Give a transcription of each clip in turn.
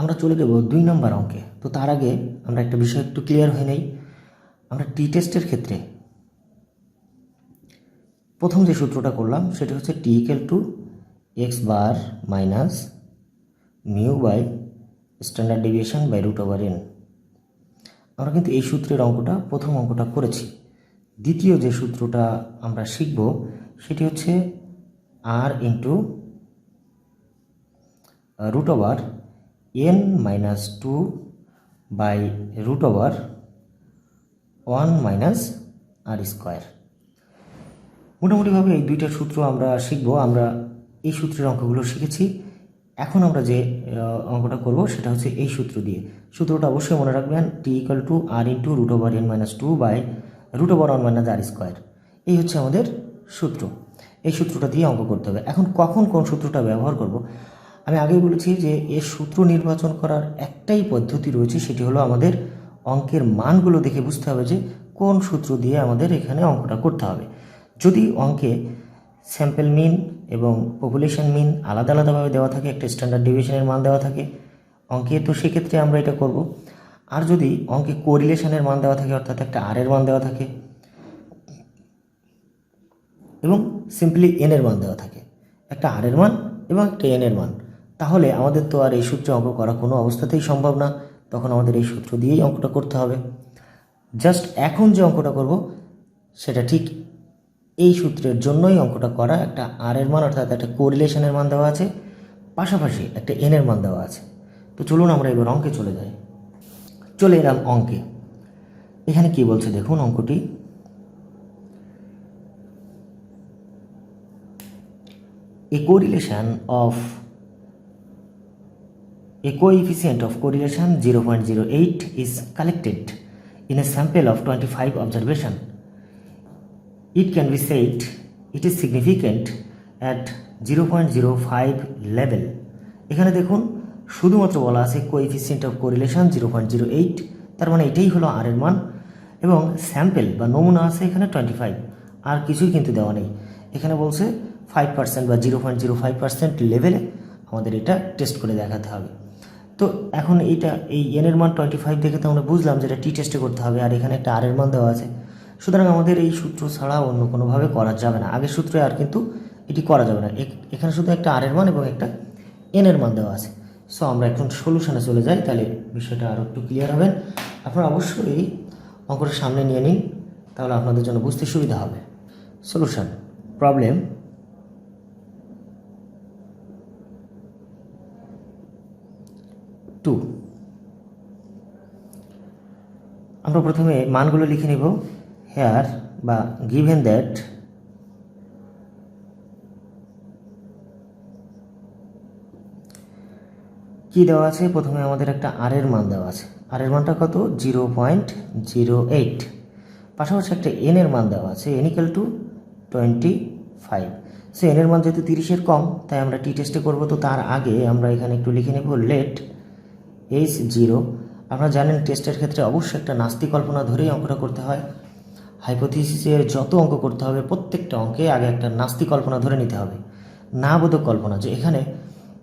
আমরা চলে যাব দুই নম্বর অঙ্কে। তো তার আগে আমরা একটা বিষয় একটু ক্লিয়ার হয়ে নেই। আমরা টি টেস্টের ক্ষেত্রে প্রথম যে সূত্রটা করলাম, সেটা হচ্ছে t equal to x bar minus mu by standard deviation by root over n আমরা কিন্তু এই সূত্রের অঙ্কটা, প্রথম অঙ্কটা করেছি। দ্বিতীয় যে সূত্রটা আমরা শিখব, সেটি হচ্ছে r into root over n minus two by root over one minus r square মোটামুটিভাবে এই দুইটা সূত্র আমরা শিখব, আমরা এই সূত্রের অঙ্কগুলো শিখেছি। এখন আমরা যে অঙ্কটা করব সেটা হচ্ছে এই সূত্র দিয়ে। সূত্রটা অবশ্যই মনে রাখবেন t equal to r into root over n minus two by root over one minus r square এই হচ্ছে আমাদের সূত্র। এই সূত্রটা দিয়ে অঙ্ক করতে হবে। এখন কখন কোন সূত্রটা ব্যবহার করব? আমি আগেই বলেছি যে এর সূত্র নির্বাচন করার একটাই পদ্ধতি রয়েছে, সেটি হলো আমাদের অঙ্কের মানগুলো দেখে বুঝতে হবে যে কোন সূত্র দিয়ে আমাদের এখানে অঙ্কটা করতে হবে। যদি অঙ্কে স্যাম্পল মিন এবং পপুলেশন মিন আলাদা আলাদাভাবে দেওয়া থাকে, একটা স্ট্যান্ডার্ড ডিভিশনের মান দেওয়া থাকে, অঙ্কে, তো সেক্ষেত্রে আমরা এটা করব। আর যদি অঙ্কে কোরিলেশনের মান দেওয়া থাকে, অর্থাৎ একটা আর এর মান দেওয়া থাকে এবং সিম্পলি এনের মান দেওয়া থাকে, একটা আর এর মান এবং একটা এনের মান। তাহলে আমাদের তো আর এই সূত্রে অঙ্ক করা কোনো অবস্থাতেই সম্ভব না। তখন আমাদের এই সূত্র দিয়েই অঙ্কটা করতে হবে। জাস্ট এখন যে অঙ্কটা করব, সেটা ঠিক এই সূত্রের জন্যই অঙ্কটা করা একটা আর এর মান, অর্থাৎ একটা কোরিলেশনের মান দেওয়া আছে। পাশাপাশি একটা এন এর মান দেওয়া আছে। তো চলুন আমরা এবার অঙ্কে চলে যাই। চলে এলাম অঙ্কে। এখানে কি বলছে দেখুন অঙ্কটি। এ correlation of a coefficient of correlation 0.08 is collected in a sample of 25 observation. It can be said it is significant at 0.05 level. এখানে দেখুন, শুধুমাত্র বলা আছে coefficient of correlation zero point zero eight তার মানে এটাই হলো আর এর মান, এবং স্যাম্পেল বা নমুনা আছে এখানে টোয়েন্টি ফাইভ আর কিছুই কিন্তু দেওয়া নেই। এখানে বলছে ফাইভ পার্সেন্ট বা zero point zero five percent লেভেলে আমাদের এটা টেস্ট করে দেখাতে হবে। তো এখন এইটা, এই এনের মান টোয়েন্টি ফাইভ দেখে তো আমরা বুঝলাম যে এটা টি টেস্টে করতে হবে, আর এখানে একটা আর এর মান দেওয়া আছে। সুতরাং আমাদের এই সূত্র ছাড়া অন্য কোনোভাবে করা যাবে না। আগের সূত্রে আর কিন্তু এটি করা যাবে না। এখানে শুধু একটা আর এর মান এবং একটা এন এর মান দেওয়া আছে। সো আমরা এখন সলিউশনে চলে যাই, তাহলে বিষয়টা আরও একটু ক্লিয়ার হবেন। আপনারা অবশ্যই অঙ্কটা সামনে নিয়ে নিন, তাহলে আপনাদের জন্য বুঝতে সুবিধা হবে। সলিউশন প্রবলেম টু আমরা প্রথমে মানগুলো লিখে নিব। হেয়ার বা গিভেন দ্যাট কি দেওয়া আছে? প্রথমে আমাদের একটা আর এর মান দেওয়া আছে। আর এর মানটা কত? জিরো পয়েন্ট জিরো এইট পাশাপাশি একটা এন এর মান দেওয়া আছে। N equal to twenty five so n এর মান যেহেতু তিরিশের কম, তাই আমরা টি টেস্টে করব। তো তার আগে আমরা এখানে একটু লিখে নেব লেট এইচ জিরো আপনারা জানেন টেস্টের ক্ষেত্রে অবশ্যই একটা নাস্তি কল্পনা ধরেই অঙ্কটা করতে হয়। হাইপোথিসিসের যত অঙ্ক করতে হবে, প্রত্যেকটা অঙ্কে আগে একটা নাস্তি কল্পনা ধরে নিতে হবে। না বোধক কল্পনা, যে এখানে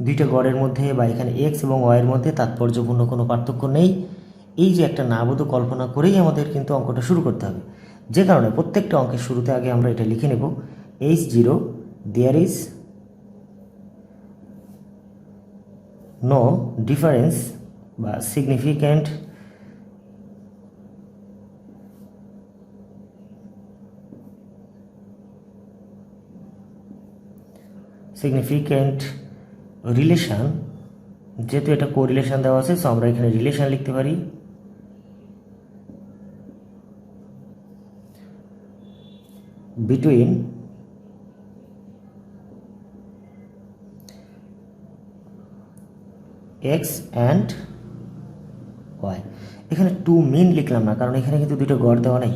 দুইটা গড়ের মধ্যে বা এখানে এক্স এবং ওয়াইয়ের মধ্যে তাৎপর্যপূর্ণ কোনো পার্থক্য নেই। এই যে একটা না বোধক কল্পনা করেই আমাদের কিন্তু অঙ্কটা শুরু করতে হবে। যে কারণে প্রত্যেকটা অঙ্কের শুরুতে আগে আমরা এটা লিখে নেব। H zero there is no difference বা সিগনিফিক্যান্ট সিগনিফিক্যান্ট রিলেশন যেহেতু এটা কোরিলেশন দেওয়া আছে সো আমরা এখানে রিলেশন লিখতে পারি। বিটুইন এক্স অ্যান্ড ওয়াই এখানে টু মিন লিখলাম না, কারণ এখানে কিন্তু দুটো গড় দেওয়া নেই।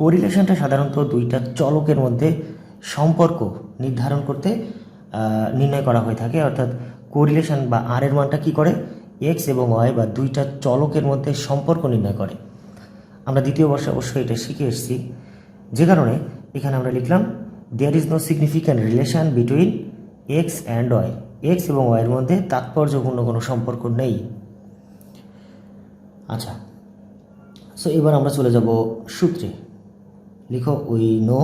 কোরিলেশনটা সাধারণত দুইটা চলকের মধ্যে সম্পর্ক নির্ধারণ করতে নির্ণয় করা হয়ে থাকে। অর্থাৎ কোরিলেশন বা আর এর মানটা কী করে? এক্স এবং ওয়াই বা দুইটা চলকের মধ্যে সম্পর্ক নির্ণয় করে। আমরা দ্বিতীয় বর্ষে অবশ্যই এটা শিখে এসেছি। যে কারণে এখানে আমরা লিখলাম there is no significant relation between x and y x এবং ওয়াইয়ের মধ্যে তাৎপর্যপূর্ণ কোনো সম্পর্ক নেই। আচ্ছা। সো এবার আমরা চলে যাব সূত্রে। লিখো উই নো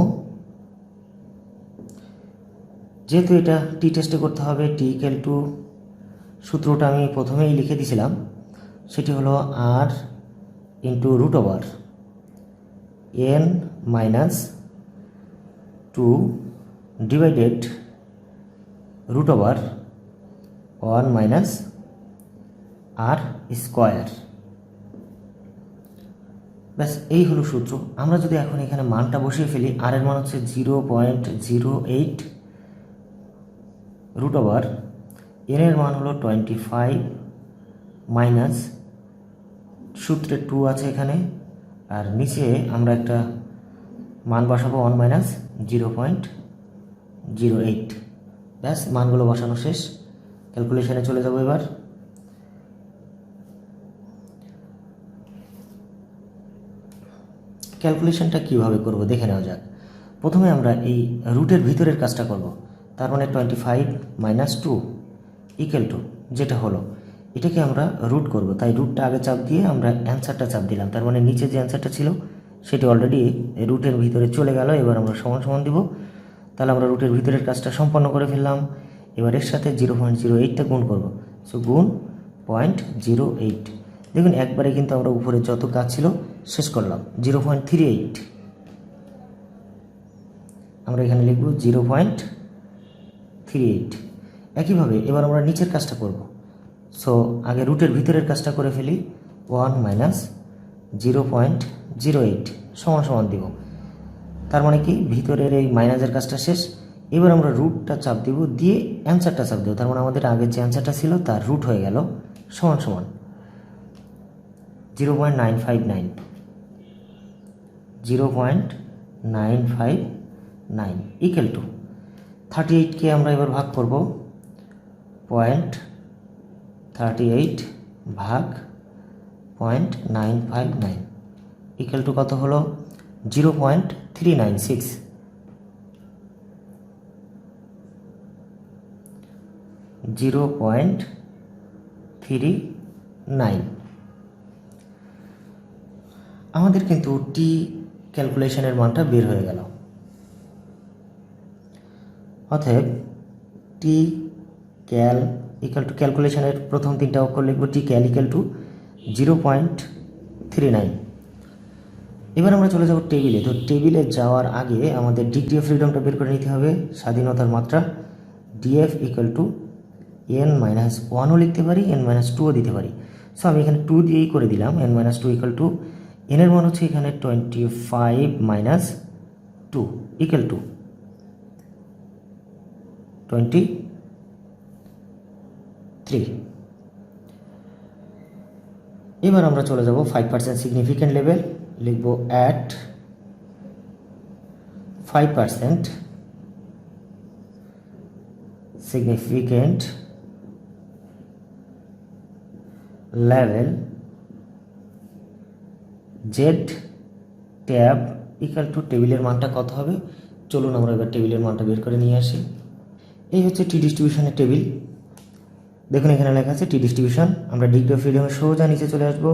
যেহেতু এটা টি টেস্টে করতে হবে টি ইকেল টু সূত্রটা আমি প্রথমেই লিখে দিয়েছিলাম সেটি হলো r into root over n minus two divided root over one minus r square ব্যাস, এই হলো সূত্র। আমরা যদি এখন এখানে মানটা বসিয়ে ফেলি আর এর মান হচ্ছে zero point zero eight root over n এর মান হলো টোয়েন্টি ফাইভ মাইনাস সূত্রে টু আছে এখানে, আর নিচে আমরা একটা মান বসাবো one minus zero point zero eight ব্যাস, মানগুলো বসানো শেষ। ক্যালকুলেশনে চলে যাব এবার। ক্যালকুলেশনটা কীভাবে করব দেখে নেওয়া যাক। প্রথমে আমরা এই রুটের ভিতরের কাজটা করব। তার মানে twenty five minus two equal to যেটা হলো, এটাকে আমরা রুট করব। তাই রুটটা আগে চাপ দিয়ে আমরা অ্যান্সারটা চাপ দিলাম। তার মানে নিচে যে অ্যান্সারটা ছিল, সেটি অলরেডি রুটের ভিতরে চলে গেল। এবার আমরা সমান সমান দিব। তাহলে আমরা রুটের ভিতরের কাজটা সম্পন্ন করে ফেললাম। এবার এর সাথে জিরো পয়েন্ট জিরো এইটটা গুণ করব। সো গুণ পয়েন্ট জিরো এইট দেখুন, একবারে কিন্তু আমরা উপরে যত কাজ ছিল শেষ করলাম। জিরো পয়েন্ট থ্রি এইট আমরা এখানে লিখব জিরো পয়েন্ট থ্রি এইট একইভাবে এবার আমরা নিচের কাজটা করব। সো আগে রুটের ভিতরের কাজটা করে ফেলি। One minus zero point zero eight সমান সমান দিব। তার মানে কি? ভিতরের এই মাইনাসের কাজটা শেষ। এবার আমরা রুটটা চাপ দিব দিয়ে অ্যান্সারটা চাপ দেবো। তার মানে আমাদের আগের যে অ্যান্সারটা ছিল, তার রুট হয়ে গেল সমান সমান। Zero point nine five nine zero point nine five nine equal to thirty এইটকে আমরা এবার ভাগ করব। পয়েন্ট থার্টি এইট ভাগ point nine five nine equal to কত হলো? Zero point three nine six zero point three nine আমাদের কিন্তু টি ক্যালকুলেশনের মানটা বের হয়ে গেল। অতএব টি ক্যাল ইকাল টু ক্যালকুলেশনের প্রথম তিনটা অক্ষর লিখব t cal equal to zero point three nine এবার আমরা চলে যাব টেবিলে তো টেবিলে যাওয়ার আগে আমাদের ডিগ্রি অফ ফ্রিডমটা বের করে নিতে হবে। স্বাধীনতার মাত্রা DF equal to n minus ওয়ানও লিখতে পারি এন মাইনাস টুও দিতে পারি। সো আমি এখানে টু দিয়েই করে দিলাম n minus two equal to এনের মান হচ্ছে এখানে twenty five minus two equal to twenty three এবার আমরা চলে যাব ফাইভ পার্সেন্ট সিগনিফিক্যান্ট লেভেল লিখব at five percent significant level Z tab equal to টেবিলের মানটা কত হবে? চলুন আমরা এবার টেবিলের মানটা বের করে নিয়ে আসি। এই হচ্ছে টি ডিস্ট্রিবিউশনের টেবিল দেখুন এখানে লেখা আছে টি ডিস্ট্রিবিউশন আমরা ডিগ্রি অফ ফ্রিডমের সোজা নিচে চলে আসব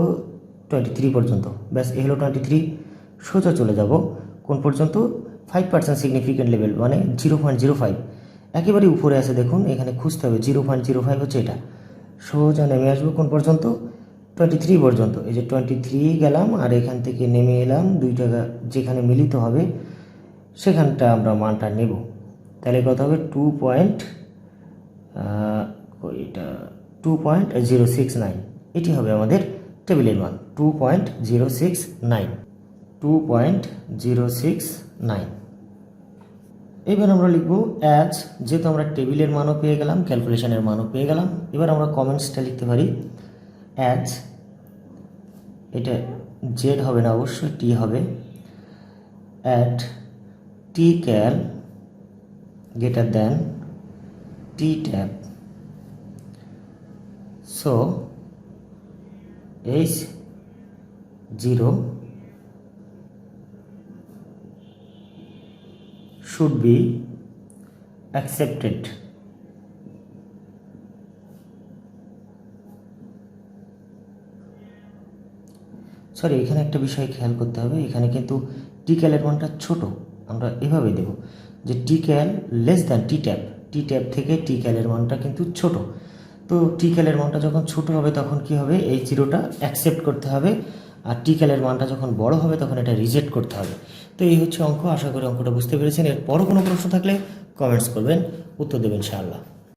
টোয়েন্টি থ্রি পর্যন্ত। ব্যাস এ হলো টোয়েন্টি থ্রি সোজা চলে যাব। কোন পর্যন্ত? ফাইভ পার্সেন্ট সিগনিফিকেন্ট লেভেল মানে জিরো পয়েন্ট জিরো ফাইভ একেবারে উপরে আছে, দেখুন, এখানে খুঁজতে হবে। জিরো পয়েন্ট জিরো ফাইভ হচ্ছে এটা। সোজা নেমে আসব কোন পর্যন্ত? টোয়েন্টি থ্রি পর্যন্ত, এই যে টোয়েন্টি থ্রি গেলাম আর এখান থেকে নেমে এলাম দুই টাকা যেখানে মিলিত হবে সেখানটা আমরা মানটা নেব। তাহলে কত হবে? টু পয়েন্ট এটা two point zero six nine এটি হবে আমাদের টেবিলের মান two point zero six nine two point zero six nine এবার আমরা লিখব অ্যাজ যেহেতু আমরা টেবিলের মানও পেয়ে গেলাম ক্যালকুলেশনের মানও পেয়ে গেলাম, এবার আমরা কমেন্টসটা লিখতে পারি। অ্যাজ এটা জেড হবে না অবশ্যই টি হবে at t cal greater than t tab so H zero should be accepted. Sorry এখানে একটা বিষয় খেয়াল করতে হবে। এখানে কিন্তু টি ক্যালের মানটা ছোট। আমরা এভাবে দেব যে t cal less than t tab t tab থেকে টি ক্যালের মানটা কিন্তু ছোট। তো টি ক্যালের মানটা যখন ছোট হবে, তখন কি হবে? এই জিরোটা অ্যাকসেপ্ট করতে হবে। আর টি ক্যালের মানটা যখন বড় হবে, তখন এটা রিজেক্ট করতে হবে। তো এই হচ্ছে অঙ্ক। আশা করি অঙ্কটা বুঝতে পেরেছেন। এর পরও কোনো প্রশ্ন থাকলে কমেন্টস করবেন, উত্তর দেবেন ইনশাআল্লাহ।